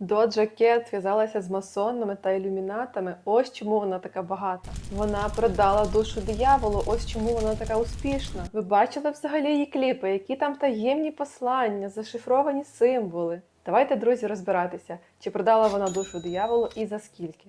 Доджа Кет зв'язалася з масонами та ілюмінатами. Ось чому вона така багата. Вона продала душу дияволу. Ось чому вона така успішна. Ви бачили взагалі її кліпи, які там таємні послання, зашифровані символи. Давайте, друзі, розбиратися, чи продала вона душу дияволу і за скільки.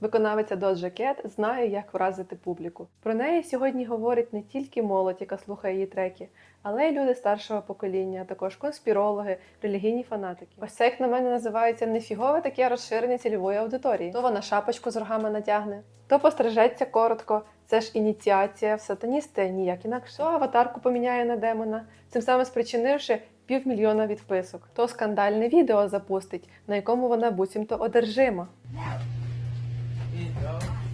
Виконавиця Доджа Кет знає, як вразити публіку. Про неї сьогодні говорить не тільки молодь, яка слухає її треки, але й люди старшого покоління, також конспірологи, релігійні фанатики. Ось це, як на мене, називається нефігове таке розширення цільової аудиторії. То вона шапочку з рогами натягне, то пострижеться коротко. Це ж ініціація в сатаністи ніяк інакше. То аватарку поміняє на демона, цим самим спричинивши півмільйона відписок. То скандальне відео запустить, на якому вона буцімто одержима. it, dog.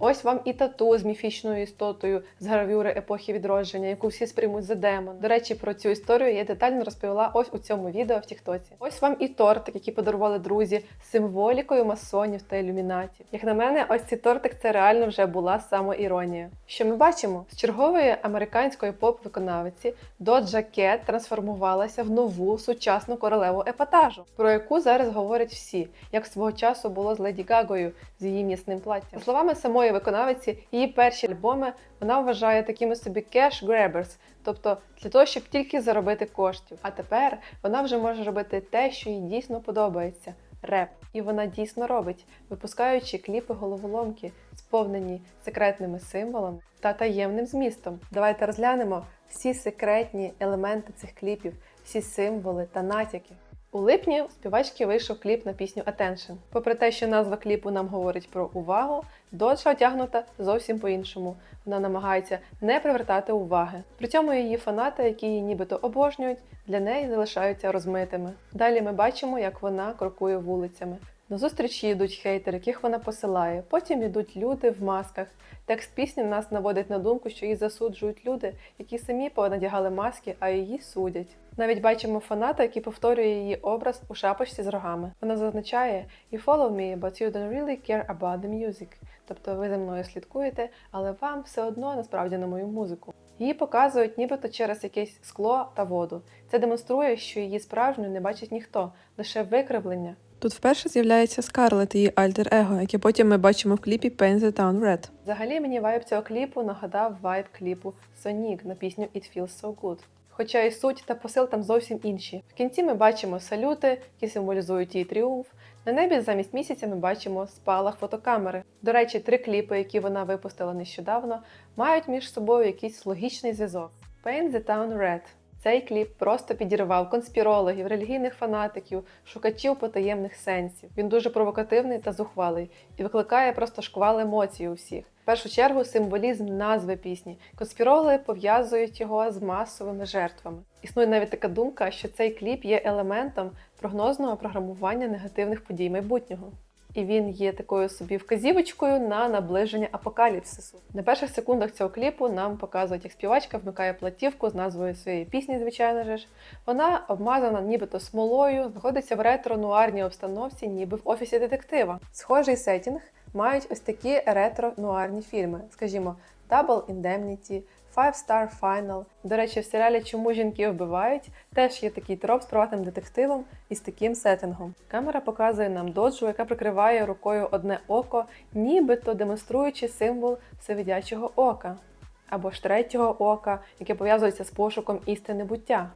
Ось вам і тату з міфічною істотою з гравюри епохи відродження, яку всі сприймуть за демон. До речі, про цю історію я детально розповіла ось у цьому відео в Тіктоці. Ось вам і тортик, який подарували друзі з символікою масонів та ілюмінатів. Як на мене, ось цей тортик це реально вже була самоіронія. Що ми бачимо? З чергової американської поп-виконавиці Доджа Кет трансформувалася в нову сучасну королеву епатажу, про яку зараз говорять всі, як свого часу було з Леді Гагою з її м'ясним платтям. Словами самої виконавиці, її перші альбоми вона вважає такими собі cash grabbers, тобто для того, щоб тільки заробити коштів. А тепер вона вже може робити те, що їй дійсно подобається. Реп, і вона дійсно робить, випускаючи кліпи головоломки, сповнені секретними символами та таємним змістом. Давайте розглянемо всі секретні елементи цих кліпів, всі символи та натяки. У липні у співачки вийшов кліп на пісню Attention. Попри те, що назва кліпу нам говорить про увагу, доча одягнута зовсім по-іншому. Вона намагається не привертати уваги. При цьому її фанати, які її нібито обожнюють, для неї залишаються розмитими. Далі ми бачимо, як вона крокує вулицями. На зустріч їй йдуть хейтери, яких вона посилає. Потім йдуть люди в масках. Текст пісні нас наводить на думку, що її засуджують люди, які самі понадягали маски, а її судять. Навіть бачимо фаната, який повторює її образ у шапочці з рогами. Вона зазначає «You follow me, but you don't really care about the music». Тобто ви за мною слідкуєте, але вам все одно насправді на мою музику. Її показують нібито через якесь скло та воду. Це демонструє, що її справжню не бачить ніхто, лише викривлення. Тут вперше з'являється Скарлет, її альтер-его, яке потім ми бачимо в кліпі Paint the Town Red. Взагалі мені вайб цього кліпу нагадав вайб кліпу Sonic на пісню It Feels So Good. Хоча і суть та посил там зовсім інші. В кінці ми бачимо салюти, які символізують її тріумф. На небі замість місяця ми бачимо спалах фотокамери. До речі, три кліпи, які вона випустила нещодавно, мають між собою якийсь логічний зв'язок. Paint the Town Red. Цей кліп просто підірвав конспірологів, релігійних фанатиків, шукачів потаємних сенсів. Він дуже провокативний та зухвалий і викликає просто шквал емоцій у всіх. В першу чергу символізм назви пісні. Конспірологи пов'язують його з масовими жертвами. Існує навіть така думка, що цей кліп є елементом прогнозного програмування негативних подій майбутнього. І він є такою собі вказівочкою на наближення апокаліпсису. На перших секундах цього кліпу нам показують, як співачка вмикає платівку з назвою своєї пісні, звичайно ж. Вона обмазана нібито смолою, знаходиться в ретро-нуарній обстановці, ніби в офісі детектива. Схожий сетінг мають ось такі ретро-нуарні фільми, скажімо, Double Indemnity, Five Star Final. До речі, в серіалі Чому жінки вбивають теж є такий троп з приватним детективом і з таким сеттингом. Камера показує нам доджу, яка прикриває рукою одне око, нібито демонструючи символ всевидячого ока або ж третього ока, яке пов'язується з пошуком істини буття.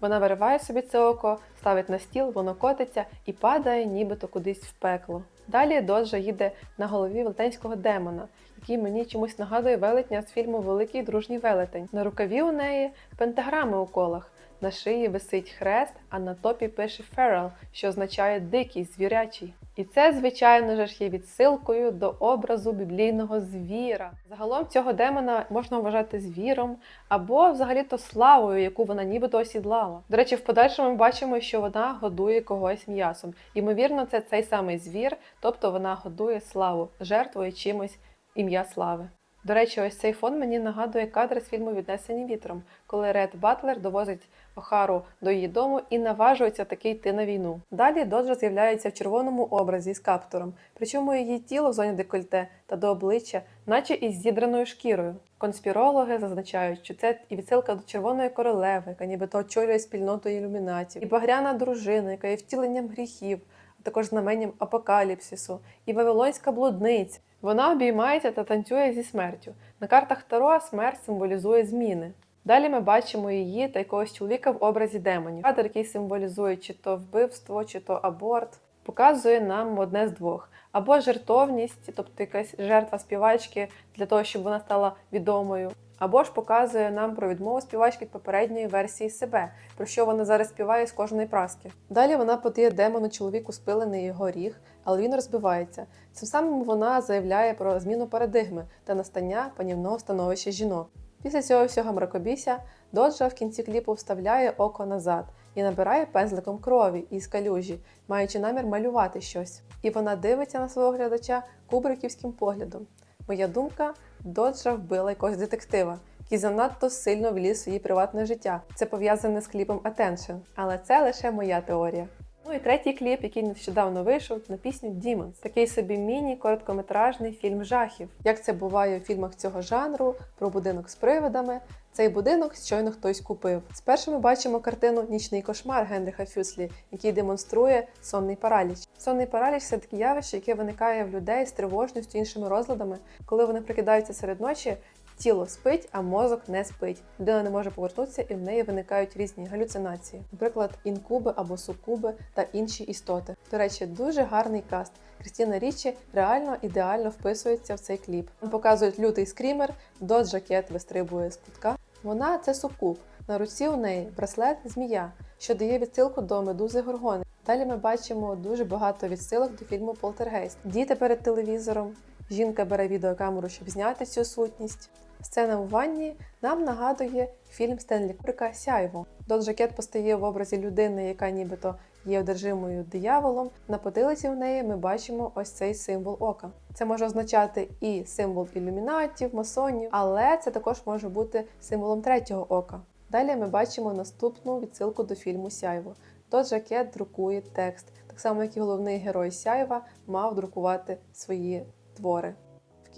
Вона вириває собі це око, ставить на стіл, воно котиться і падає нібито кудись в пекло. Далі Доджа їде на голові велетенського демона, який мені чомусь нагадує велетня з фільму Великий дружній велетень. На рукаві у неї пентаграми у колах. На шиї висить хрест, а на топі пише Feral, що означає дикий, звірячий. І це, звичайно ж, є відсилкою до образу біблійного звіра. Загалом цього демона можна вважати звіром або взагалі-то славою, яку вона нібито осідлала. До речі, в подальшому ми бачимо, що вона годує когось м'ясом. Ймовірно, це цей самий звір, тобто вона годує славу, жертвує чимось ім'я слави. До речі, ось цей фон мені нагадує кадри з фільму Віднесені вітром, коли Ред Батлер довозить Охару до її дому і наважується таки йти на війну. Далі Доджа з'являється в червоному образі з каптуром, причому її тіло в зоні декольте та до обличчя, наче із зідраною шкірою. Конспірологи зазначають, що це і відсилка до червоної королеви, яка нібито очолює спільноту ілюмінатів, і багряна дружина, яка є втіленням гріхів, а також знаменням апокаліпсису, і вавилонська блудниця. Вона обіймається та танцює зі смертю. На картах Таро смерть символізує зміни. Далі ми бачимо її та якогось чоловіка в образі демонів. Кадр, який символізує чи то вбивство, чи то аборт, показує нам одне з двох: або жертовність, тобто якась жертва співачки для того, щоб вона стала відомою, або ж показує нам про відмову співачки від попередньої версії себе, про що вона зараз співає з кожної праски. Далі вона подає демону чоловіку спилений його ріг, але він розбивається. Цим самим вона заявляє про зміну парадигми та настання панівного становища жінок. Після цього всього мракобісся Доджа в кінці кліпу вставляє око назад і набирає пензликом крові із калюжі, маючи намір малювати щось. І вона дивиться на свого глядача кубриківським поглядом. Моя думка, Доджа вбила якогось детектива, який занадто сильно вліз в її приватне життя. Це пов'язане з кліпом Attention, але це лише моя теорія. Ну і третій кліп, який нещодавно вийшов на пісню Demons. Такий собі міні-короткометражний фільм жахів. Як це буває у фільмах цього жанру, про будинок з привидами. Цей будинок щойно хтось купив. Спершу ми бачимо картину Нічний кошмар Генріха Фюслі, який демонструє сонний параліч. Сонний параліч це таке явище, яке виникає в людей з тривожністю іншими розладами, коли вони прикидаються серед ночі. Тіло спить, а мозок не спить. Людина не може повернутися, і в неї виникають різні галюцинації, наприклад, інкуби або сукуби та інші істоти. До речі, дуже гарний каст. Крістіна Річі реально ідеально вписується в цей кліп. Нам показують лютий скрімер, дот жакет вистрибує з кутка. Вона це сукуб. На руці у неї браслет змія, що дає відсилку до медузи Горгони. Далі ми бачимо дуже багато відсилок до фільму Полтергейст. Діти перед телевізором. Жінка бере відеокамеру, щоб зняти цю сутність. Сцена у ванні нам нагадує фільм Стенлі Курика Сяйво. Дон Жакет постає в образі людини, яка нібито є одержимою дияволом. На потилиці в неї ми бачимо ось цей символ ока. Це може означати і символ ілюмінатів, масонів, але це також може бути символом третього ока. Далі ми бачимо наступну відсилку до фільму Сяйво. Дон Жакет друкує текст, так само як і головний герой Сяйва мав друкувати свої твори.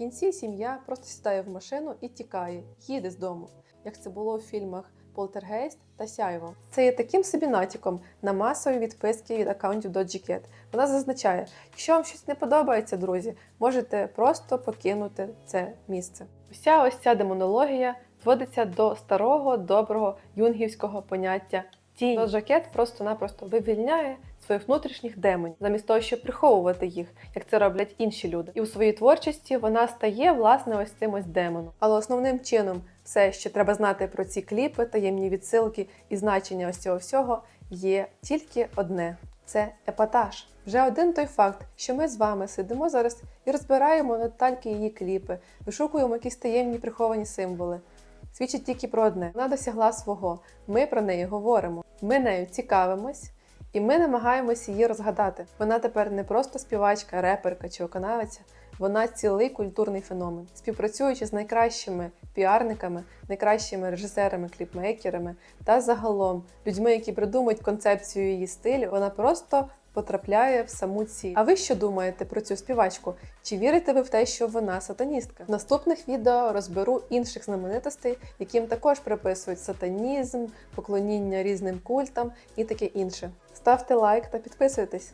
Кінці сім'я просто сідає в машину і тікає, їде з дому, як це було в фільмах Полтергейст та Сяйво. Це є таким собі натяком на масові відписки від аккаунтів Dodgy Вона зазначає, якщо вам щось не подобається, друзі, можете просто покинути це місце. Уся ось ця демонологія зводиться до старого доброго юнгівського поняття тінь. Доджакет просто-напросто вивільняє своїх внутрішніх демонів, замість того, щоб приховувати їх, як це роблять інші люди. І у своїй творчості вона стає власне ось цим ось демоном. Але основним чином, все, що треба знати про ці кліпи, таємні відсилки і значення ось цього всього, є тільки одне. Це епатаж. Вже один той факт, що ми з вами сидимо зараз і розбираємо на детальки її кліпи, вишукуємо якісь таємні приховані символи. Свідчить тільки про одне: вона досягла свого. Ми про неї говоримо. Ми нею цікавимось, і ми намагаємося її розгадати. Вона тепер не просто співачка, реперка чи виконавиця, вона цілий культурний феномен. Співпрацюючи з найкращими піарниками, найкращими режисерами, кліпмейкерами та загалом людьми, які придумують концепцію її стилю, вона просто потрапляє в саму ціль. А ви що думаєте про цю співачку? Чи вірите ви в те, що вона сатаністка? В наступних відео розберу інших знаменитостей, яким також приписують сатанізм, поклоніння різним культам і таке інше. Ставте лайк та підписуйтесь.